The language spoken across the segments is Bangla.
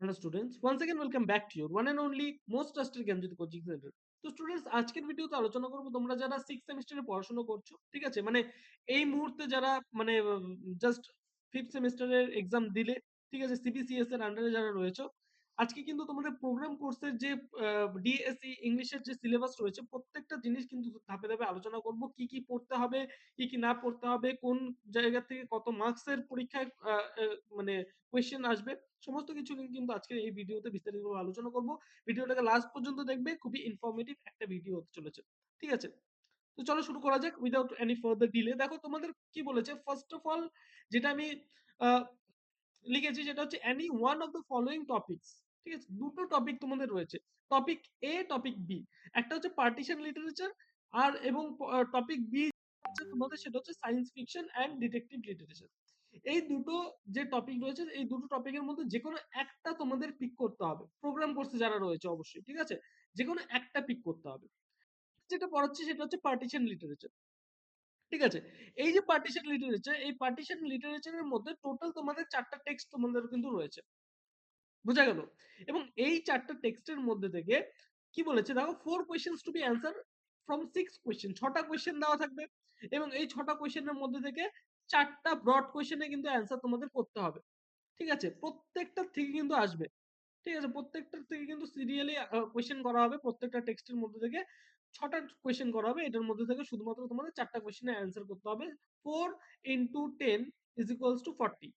hello students once again welcome back to your one and only most trusted Gyanjyoti coaching centre তো স্টুডেন্টস আজকের ভিডিওতে আলোচনা করব তোমরা যারা সিক্স সেমিস্টারে পড়াশোনা করছো ঠিক আছে মানে এই মুহূর্তে যারা মানে জাস্ট ফিফথ সেমিস্টারের এক্সাম দিলে ঠিক আছে সিবিসিএস এর আন্ডারে যারা রয়েছে আজকে কিন্তু তোমাদের প্রোগ্রাম কোর্সের যে ডিএসসি ইংলিশের যে সিলেবাস রয়েছে, প্রত্যেকটা জিনিস কিন্তু ধাপে ধাপে আলোচনা করব। কি কি পড়তে হবে, কি কি না পড়তে হবে, কোন জায়গা থেকে কত মার্কসের পরীক্ষায় মানে কোয়েশ্চেন আসবে, সমস্ত কিছু কিন্তু আজকে এই ভিডিওতে বিস্তারিতভাবে আলোচনা করব। ভিডিওটাকে লাস্ট পর্যন্ত দেখবে, খুবই ইনফরমেটিভ একটা ভিডিও হতে চলেছে। ঠিক আছে? তো চলো শুরু করা যাক উইদাউট এনি ফার্দার ডিলে দেখো তোমাদের কি বলেছে? ফার্স্ট অফ অল যেটা আমি লিখেছি যেটা হচ্ছে any one of the following topics ঠিক আছে? দুটো টপিক তোমাদের রয়েছে। টপিক এ টপিক বি একটা হচ্ছে পার্টিশন লিটারেচার আর এবং টপিক বি তোমাদের সেটা হচ্ছে science fiction and detective literature এই দুটো যে টপিক রয়েছে, এই দুটো টপিকের মধ্যে যে কোনো একটা তোমাদের পিক করতে হবে। প্রোগ্রাম কোর্সে যারা রয়েছে অবশ্যই, ঠিক আছে? যে কোনো একটা পিক করতে হবে। যেটা পড়াচ্ছি সেটা হচ্ছে পার্টিশন লিটারেচার ঠিক আছে? এই যে পার্টিশন লিটারেচার এই পার্টিশন লিটারেচারের মধ্যে টোটাল তোমাদের চারটা টেক্সট তোমাদের কিন্তু রয়েছে। বোঝা গেল? এবং এই চারটা টেক্সটের মধ্যে থেকে কি বলেছে? দেখো four questions to be answer from six question ছটা কোয়েশ্চেন দেওয়া থাকবে এবং এই ছটা কোয়েশ্চেনের মধ্যে থেকে চারটা ব্রড কোয়েশ্চেনে কিন্তু অ্যান্সার তোমাদের করতে হবে। ঠিক আছে? প্রত্যেকটা থেকে কিন্তু আসবে। ঠিক আছে? প্রত্যেকটার থেকে কিন্তু সিরিয়ালি কোয়েশ্চেন করা হবে। প্রত্যেকটা টেক্সটের মধ্যে থেকে ছটা কোয়েশ্চেন করা হবে। এটার মধ্যে থেকে শুধুমাত্র তোমাদের চারটা কোয়েশ্চেনে অ্যান্সার করতে হবে। Four into ten is equals to forty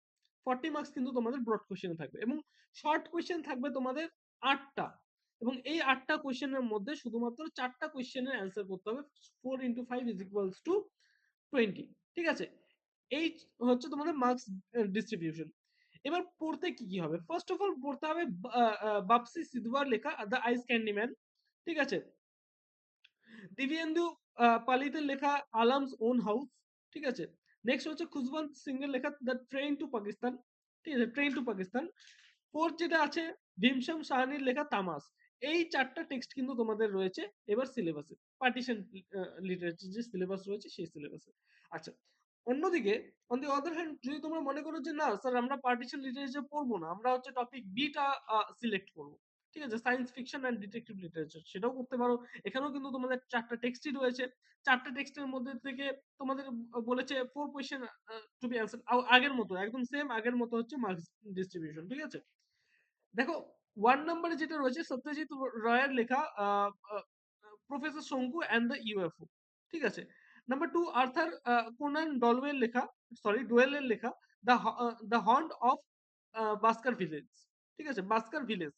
forty marks কিন্তু তোমাদের ব্রড কোয়েশ্চেনে থাকবে এবং শর্ট কোয়েশ্চেন থাকবে তোমাদের আটটা এবং এই আটটা কোয়েশ্চেনের মধ্যে শুধুমাত্র চারটা কোয়েশ্চেনের অ্যান্সার করতে হবে four into five is equals to twenty ঠিক আছে? এই হচ্ছে তোমাদের মার্কস ডিস্ট্রিবিউশন এবার পড়তে কি কি হবে? ফার্স্ট অফ অল পড়তে হবে বাপসি সিধুয়ার লেখা দ্য আইস ক্যান্ডিম্যান ঠিক আছে? দিব্যেন্দু পালিতের লেখা আলামস ওন হাউস ঠিক আছে? নেক্সট হচ্ছে খুশবন্ত সিং এর লেখা দ্য ট্রেন টু পাকিস্তান ঠিক আছে? ট্রেন টু পাকিস্তান ফোর্থ যেটা আছে ভীমসম সাহানির লেখা তামাস এই চারটা টেক্সট কিন্তু তোমাদের রয়েছে এবার সিলেবাসে পার্টিশন লিটারেচার যে সিলেবাস রয়েছে, সেই সিলেবাসে আচ্ছা অন্যদিকে অন দি আদার হ্যান্ড যদি তোমরা মনে করো যে না স্যার আমরা পার্টিশন লিটারেচার পড়ব না, আমরা হচ্ছে টপিক বিটা সিলেক্ট করব। ঠিক আছে? Science fiction and detective literature সেটাও করতে পারো। এখানেও কিন্তু তোমাদের চারটা টেক্সটই রয়েছে। চারটা টেক্সটের মধ্যে থেকে তোমাদের বলেছে four question to be answer আগের মতো, একদম সেম আগের মতো হচ্ছে মার্কস ডিস্ট্রিবিউশন ঠিক আছে? দেখো ওয়ান নম্বরে যেটা রয়েছে, সত্যজিৎ রয়ের লেখা professor Shonku and the UFO ঠিক আছে? Number two Arthur Conan Dolwell লেখা সরি ডোয়েলের লেখা the the hound of Baskervilles ঠিক আছে? বাস্কার ভিলেজ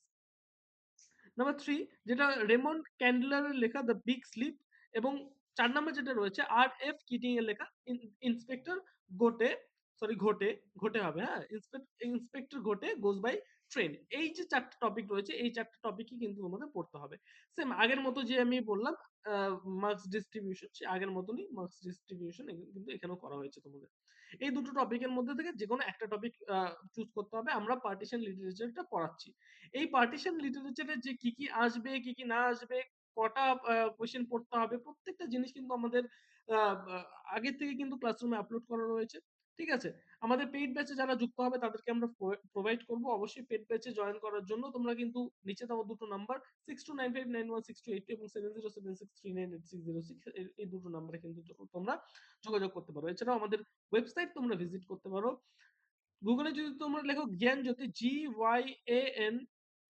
নাম্বার থ্রি যেটা রেমন্ড ক্যান্ডলারের লেখা দ্য বিগ স্লিপ এবং চার নাম্বার যেটা রয়েছে আর এফ কিটিং এর লেখা ইন্সপেক্টর গোটে সরি, ঘটে ঘটে হবে হ্যাঁ? ইন্সপেক্টর ঘটে গোজ বাই ট্রেন এই যে চারটা টপিক রয়েছে, এই চারটা টপিকই কিন্তু তোমাদের পড়তে হবে। সেম আগের মতো যে আমি বললাম মার্কস ডিস্ট্রিবিউশন সে আগের মতনই মার্কস ডিস্ট্রিবিউশন কিন্তু এখানেও করা হয়েছে তোমাদের। এই দুটো টপিকের মধ্যে থেকে যে কোনো একটা টপিক চুজ করতে হবে। আমরা পার্টিশন লিটারেচারটা পড়াচ্ছি। এই পার্টিশন লিটারেচারে যে কি কি আসবে, কি কি না আসবে, কটা কোয়েশ্চেন পড়তে হবে, প্রত্যেকটা জিনিস কিন্তু আমাদের আগের থেকে কিন্তু ক্লাসরুমে আপলোড করা রয়েছে। ঠিক আছে? আমাদের পেইড ব্যাচে যারা যুক্ত হবে, তাদেরকে আমরা প্রোভাইড করব। অবশ্যই পেইড ব্যাচে জয়েন করার জন্য তোমরা কিন্তু নিচে দেওয়া দুটো number six two nine five nine one six two eight এবং seven zero seven six three nine eight six zero six এই দুটো নাম্বারে কিন্তু তোমরা যোগাযোগ করতে পারো। এছাড়াও আমাদের ওয়েবসাইট তোমরা ভিজিট করতে পারো। গুগলে যদি তোমরা লেখো Gyan Jyoti G Y A N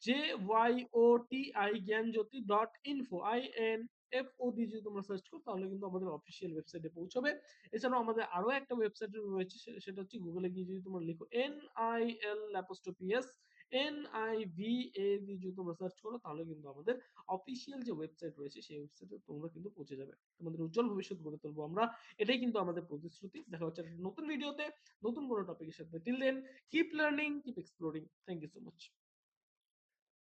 J Y O T I Gyan Jyoti dot info I N F O দিয়ে যদি তোমরা সার্চ করো, তাহলে কিন্তু আমাদের অফিসিয়াল ওয়েবসাইটে পৌঁছবে। এছাড়াও আমাদের আরও একটা ওয়েবসাইট রয়েছে সেটা হচ্ছে গুগলে গিয়ে যদি তোমরা লিখো N I L apostrophe S N I V A দিয়ে যদি তোমরা সার্চ করো, তাহলে কিন্তু আমাদের অফিসিয়াল যে ওয়েবসাইট রয়েছে, সেই ওয়েবসাইটে তোমরা কিন্তু পৌঁছে যাবে। তোমাদের উজ্জ্বল ভবিষ্যৎ গড়ে তুলবো আমরা। এটাই কিন্তু আমাদের প্রতিশ্রুতি। দেখা হচ্ছে নতুন ভিডিওতে নতুন কোনো টপিকের সাথে। Till then keep learning keep exploring thank you so much